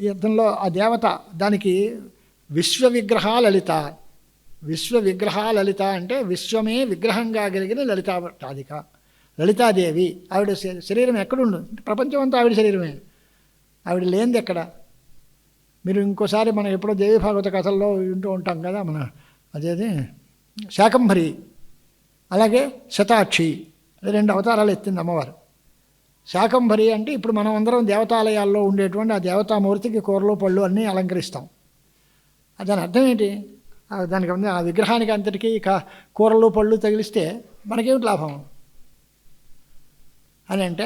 ఈ ఆ దేవత దానికి విశ్వ విగ్రహ లలిత విశ్వ విగ్రహ లలిత అంటే విశ్వమే విగ్రహంగా కలిగిన లలితాటాదిక లలితాదేవి. ఆవిడ శరీరం ఎక్కడుండు? ప్రపంచం అంతా ఆవిడ శరీరమే. ఆవిడ లేనిది ఎక్కడ? మీరు ఇంకోసారి మనం ఎప్పుడో దేవి భాగవత కథల్లో వింటూ ఉంటాం కదా మన అదేది? శాకంభరి అలాగే శతాక్షి అది రెండు అవతారాలు ఎత్తింది అమ్మవారు. శాకంభరి అంటే ఇప్పుడు మనం అందరం దేవతాలయాల్లో ఉండేటువంటి ఆ దేవతామూర్తికి కూరలు పళ్ళు అన్నీ అలంకరిస్తాం. దాని అర్థం ఏంటి? దానికి ఉంది ఆ విగ్రహానికి అంతటికీ కా- కూరలు పళ్ళు తగిలిస్తే మనకేమిటి లాభం? అని అంటే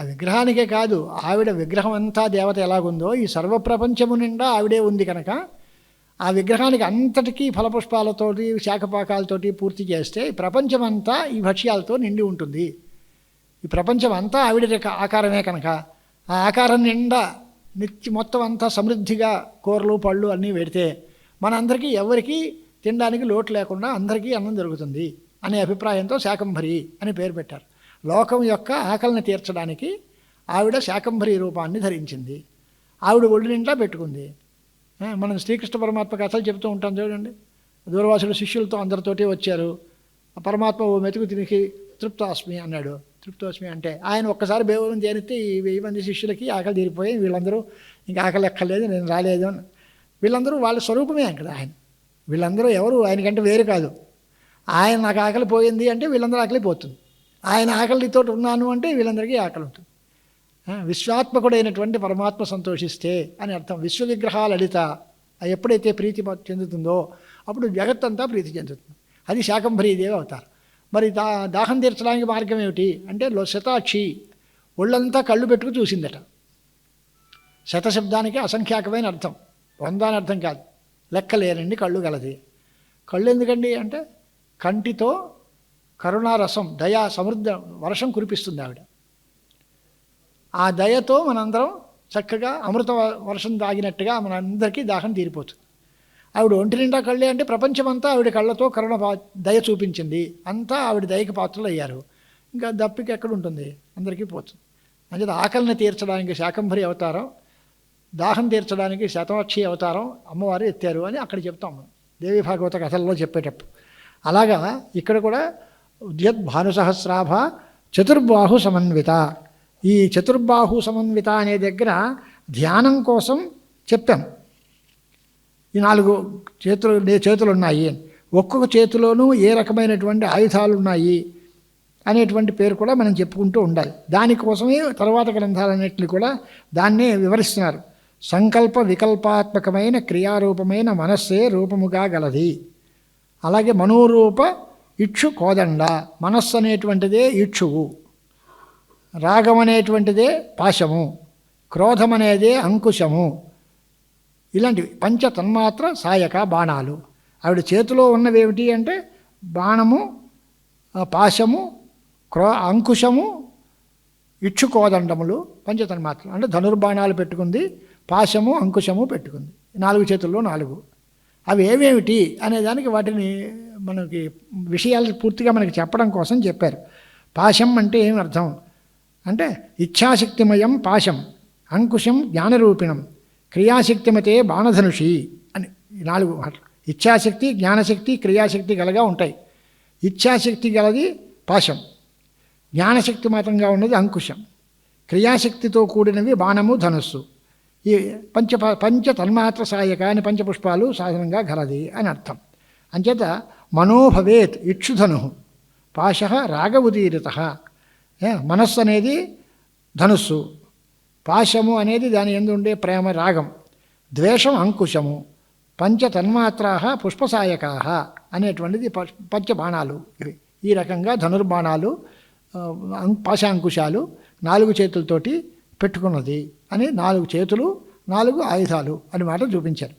ఆ విగ్రహానికే కాదు ఆవిడ విగ్రహం అంతా దేవత ఎలాగుందో ఈ సర్వప్రపంచము నిండా ఆవిడే ఉంది కనుక ఆ విగ్రహానికి అంతటికీ ఫలపుష్పాలతోటి శాఖపాకాలతోటి పూర్తి చేస్తే ప్రపంచమంతా ఈ భక్ష్యాలతో నిండి ఉంటుంది. ఈ ప్రపంచం అంతా ఆవిడ ఆకారమే కనుక ఆ ఆకారం నిండా నిత్య మొత్తం అంతా సమృద్ధిగా కూరలు పళ్ళు అన్నీ పెడితే మనందరికీ ఎవరికీ తినడానికి లోటు లేకుండా అందరికీ అన్నం దొరుకుతుంది అనే అభిప్రాయంతో శాకంభరి అని పేరు పెట్టారు. లోకం యొక్క ఆకలిని తీర్చడానికి ఆవిడ శాకంభరి రూపాన్ని ధరించింది. ఆవిడ ఒళ్ళు నిండా పెట్టుకుంది. మనం శ్రీకృష్ణ పరమాత్మ కథలు చెప్తూ ఉంటాం చూడండి. దూరవాసుడు శిష్యులతో అందరితోటి వచ్చారు. పరమాత్మ ఓ మెతుకు తినికి తృప్తాస్మి అన్నాడు. తృప్తోష్మి. అంటే ఆయన ఒక్కసారి బేవరం చేరితే ఈ వెయ్యి మంది శిష్యులకి ఆకలి తీరిపోయి వీళ్ళందరూ ఇంకా ఆకలి ఎక్కలేదు నేను రాలేదు అని. వీళ్ళందరూ వాళ్ళ స్వరూపమే అక్కడ ఆయన. వీళ్ళందరూ ఎవరు? ఆయనకంటే వేరు కాదు. ఆయన నాకు ఆకలి పోయింది అంటే వీళ్ళందరూ ఆకలి పోతుంది. ఆయన ఆకలితో ఉన్నాను అంటే వీళ్ళందరికీ ఆకలి ఉంటుంది. విశ్వాత్మకుడైనటువంటి పరమాత్మ సంతోషిస్తే అని అర్థం. విశ్వ అడిత అది ఎప్పుడైతే ప్రీతి ప- చెందుతుందో అప్పుడు జగత్తంతా ప్రీతి చెందుతుంది. అది శాకంభరీదేవి అవుతారు. మరి దా దాహం తీర్చడానికి మార్గం ఏమిటి? అంటే శతాక్షి ఒళ్ళంతా కళ్ళు పెట్టుకు చూసిందట. శతశబ్దానికి అసంఖ్యాకమైన అర్థం. వంద అని అర్థం కాదు. లెక్కలేనండి కళ్ళు గలది. కళ్ళు ఎందుకండి అంటే కంటితో కరుణారసం దయా సమృద్ధ వర్షం కురిపిస్తుంది ఆవిడ. ఆ దయతో మనందరం చక్కగా అమృత వర్షం తాగినట్టుగా మనందరికీ దాహం తీరిపోతుంది. ఆవిడ ఒంటి నిండా కళ్ళే అంటే ప్రపంచమంతా ఆవిడ కళ్ళతో కరుణ పా- దయ చూపించింది. అంతా ఆవిడ దయకి పాత్రలు అయ్యారు ఇంకా దప్పికి ఎక్కడ ఉంటుంది? అందరికీ పోతుంది అంచేత ఆకలిని తీర్చడానికి శాకంభరి అవతారం దాహం తీర్చడానికి శతవక్షి అవతారం అమ్మవారు ఎత్తారు అని అక్కడ చెప్తాం మనం. దేవి భాగవత కథల్లో చెప్పేటప్పుడు. అలాగా ఇక్కడ కూడా ఉద్యత్ భానుసహస్రాభ చతుర్బాహు సమన్విత. ఈ చతుర్బాహు సమన్విత అనే దగ్గర ధ్యానం కోసం చెప్పాం. ఈ నాలుగు చేతులు చేతులు ఉన్నాయి ఒక్కొక్క చేతిలోనూ ఏ రకమైనటువంటి ఆయుధాలు ఉన్నాయి అనేటువంటి పేరు కూడా మనం చెప్పుకుంటూ ఉండాలి. దానికోసమే తర్వాత గ్రంథాలన్నింటినీ కూడా దాన్నే వివరిస్తున్నారు. సంకల్ప వికల్పాత్మకమైన క్రియారూపమైన మనస్సే రూపముగా గలది. అలాగే మనోరూప ఇక్షు కోదండ. మనస్సు అనేటువంటిదే ఇక్షువు. రాగం అనేటువంటిదే పాశము. క్రోధం అనేదే అంకుశము. ఇలాంటివి. పంచ తన్మాత్ర సాయక బాణాలు. ఆవిడ చేతిలో ఉన్నవి ఏమిటి అంటే బాణము పాశము క్రో అంకుశము ఇచ్చుకోదండములు పంచతన్మాత్రలు అంటే ధనుర్బాణాలు పెట్టుకుంది పాశము అంకుశము పెట్టుకుంది. నాలుగు చేతుల్లో నాలుగు. అవి ఏవేమిటి అనేదానికి వాటిని మనకి విషయాలు పూర్తిగా మనకి చెప్పడం కోసం చెప్పారు. పాశం అంటే ఏమి అర్థం? అంటే ఇచ్ఛాశక్తిమయం పాశం అంకుశం జ్ఞానరూపిణం. క్రియాశక్తిమతే బాణధనుషి అని నాలుగు మాటలు. ఇచ్ఛాశక్తి జ్ఞానశక్తి క్రియాశక్తి గలగా ఉంటాయి. ఇచ్ఛాశక్తి గలది పాశం. జ్ఞానశక్తి మాత్రంగా ఉన్నది అంకుశం. క్రియాశక్తితో కూడినవి బాణము ధనుస్సు. ఈ పంచ పంచ తన్మాత్ర సాయక అని పంచపుష్పాలు సాధనంగా గలది అని అర్థం. అంచేత మనోభవేత్ ఇక్షుధను. పాశ రాగ ఉదీరిత. మనస్సు అనేది ధనుస్సు. పాశము అనేది దాని ఎందు ఉండే ప్రేమ రాగం. ద్వేషం అంకుశము పంచ తన్మాత్రాహ పుష్పసాయకాహ అనేటువంటిది పంచ పంచబాణాలు ఇవి. ఈ రకంగా ధనుర్బాణాలు అం- పాశాంకుశాలు నాలుగు చేతులతోటి పెట్టుకున్నది అని నాలుగు చేతులు నాలుగు ఆయుధాలు అని మాట చూపించారు.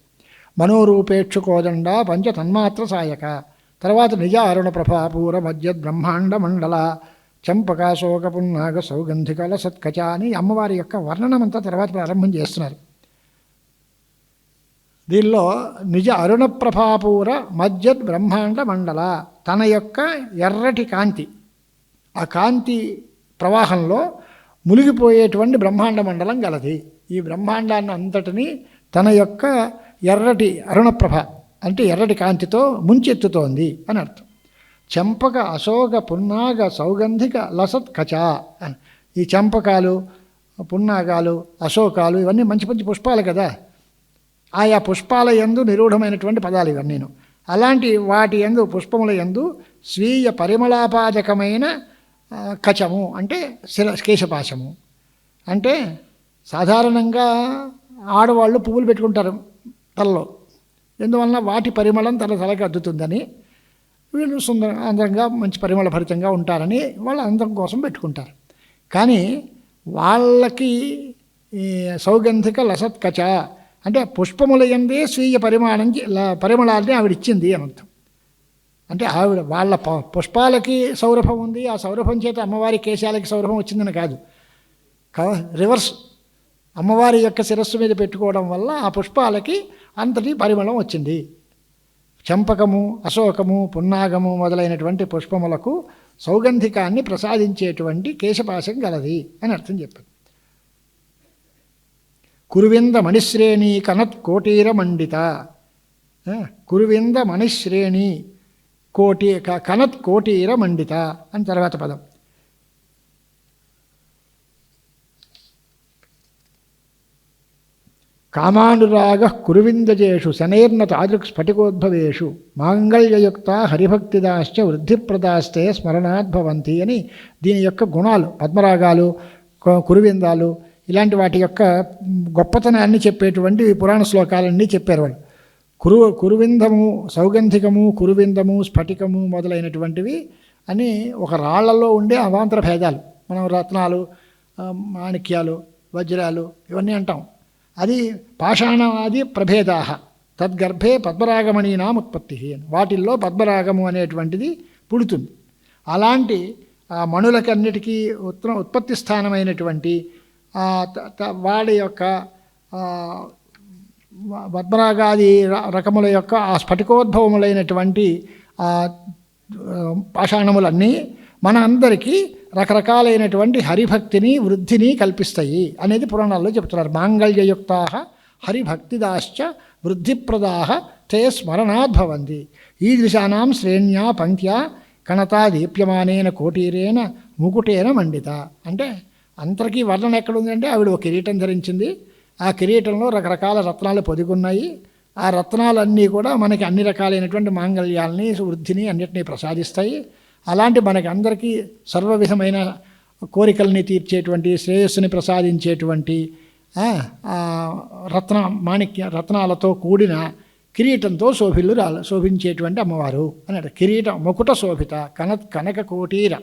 మనోరూపేక్షు కోదండ పంచ తన్మాత్ర సాయక తర్వాత నిజ అరుణ ప్రభాపూర మధ్య బ్రహ్మాండ మండల చంపకాశోక పున్నాగ సౌగంధికల సత్కచ అని అమ్మవారి యొక్క వర్ణనమంతా తర్వాత ప్రారంభం చేస్తున్నారు. దీనిలో నిజ అరుణ ప్రభాపూర మధ్య బ్రహ్మాండ మండల తన యొక్క ఎర్రటి కాంతి. ఆ కాంతి ప్రవాహంలో మునిగిపోయేటువంటి బ్రహ్మాండ మండలం గలది. ఈ బ్రహ్మాండాన్ని అంతటిని తన యొక్క ఎర్రటి అరుణప్రభ అంటే ఎర్రటి కాంతితో ముంచెత్తుతోంది అని అర్థం. చెంపక అశోక పున్నాగ సౌగంధిక లసత్ కచ అని. ఈ చెంపకాలు పున్నాగాలు అశోకాలు ఇవన్నీ మంచి మంచి పుష్పాలు కదా. ఆయా పుష్పాల ఎందు నిరూఢమైనటువంటి పదాలు ఇవన్నీను అలాంటి వాటి యందు పుష్పముల యందు స్వీయ పరిమళాపాదకమైన కచము అంటే శిర కేశపాశము. అంటే సాధారణంగా ఆడవాళ్ళు పువ్వులు పెట్టుకుంటారు తలలో. ఎందువలన వాటి పరిమళం తన తలకి అద్దుతుందని. వీళ్ళు సుందర అందంగా మంచి పరిమళభరితంగా ఉంటారని వాళ్ళ అందం కోసం పెట్టుకుంటారు. కానీ వాళ్ళకి సౌగంధిక లసత్కచ అంటే పుష్పముల ఎందే స్వీయ పరిమాణం పరిమళాన్ని ఆవిడ ఇచ్చింది అని అర్థం. అంటే ఆవిడ వాళ్ళ పుష్పాలకి సౌరభం ఉంది ఆ సౌరభం చేత అమ్మవారి కేశాలకి సౌరభం వచ్చిందని కాదు. కా- రివర్స్ అమ్మవారి యొక్క శిరస్సు మీద పెట్టుకోవడం వల్ల ఆ పుష్పాలకి అంతటి పరిమళం వచ్చింది. చంపకము అశోకము పున్నాగము మొదలైనటువంటి పుష్పములకు సౌగంధికాన్ని ప్రసాదించేటువంటి కేశపాశం గలది అని అర్థం చెప్పింది కురువింద మణిశ్రేణి కనత్ కోటీర మండిత. కురువింద మణిశ్రేణి కోటి క- కనత్ కోటీర మండిత అని తర్వాత పదం. కామానురాగ కురువిందజేషు శనైర్న తాదృక్ స్ఫటికోద్భవేషు మాంగళ్యయుక్త హరిభక్తిదాశ్చ వృద్ధిప్రదాస్తే స్మరణాద్భవంతి అని దీని యొక్క గుణాలు పద్మరాగాలు కురువిందాలు ఇలాంటి వాటి యొక్క గొప్పతనాన్ని చెప్పేటువంటి పురాణ శ్లోకాలన్నీ చెప్పారు వాళ్ళు. కురు కురువిందము సౌగంధికము కురువిందము స్ఫటికము మొదలైనటువంటివి అని ఒక రాళ్ళలో ఉండే అవాంతర భేదాలు. మనం రత్నాలు మాణిక్యాలు వజ్రాలు ఇవన్నీ అంటాం. అది పాషాణవాది ప్రభేదా. తద్గర్భే పద్మరాగమణీనాం ఉత్పత్తి. వాటిల్లో పద్మరాగము అనేటువంటిది పుడుతుంది. అలాంటి ఆ మణులకన్నిటికీ ఉత్త ఉత్పత్తి స్థానమైనటువంటి వాడి యొక్క పద్మరాగాది రకముల యొక్క ఆ స్ఫటికోద్భవములైనటువంటి పాషాణములన్నీ మన అందరికీ రకరకాలైనటువంటి హరిభక్తిని వృద్ధిని కల్పిస్తాయి అనేది పురాణాల్లో చెప్తున్నారు. మాంగళ్యయుక్తా హరిభక్తిదాశ్చ వృద్ధిప్రదా తే స్మరణాద్భవంతి ఈదృశానాం శ్రేణ్యా పంక్త్యా కణతా దీప్యమానేన కోటీరేన ముకుటేన మండిత. అంటే అందరికీ వర్ణన ఎక్కడుందంటే ఆవిడ ఒక కిరీటం ధరించింది. ఆ కిరీటంలో రకరకాల రత్నాలు పొదిగున్నాయి. ఆ రత్నాలన్నీ కూడా మనకి అన్ని రకాలైనటువంటి మాంగళ్యాలని వృద్ధిని అన్నిటినీ ప్రసాదిస్తాయి. అలాంటి మనకి అందరికీ సర్వ విధమైన కోరికల్ని తీర్చేటువంటి శ్రేయస్సుని ప్రసాదించేటువంటి రత్న మాణిక్య రత్నాలతో కూడిన కిరీటంతో శోభిల్లు రా శోభించేటువంటి అమ్మవారు. అన్నాడు కిరీటం ముకుట శోభిత కన కనక కోటీర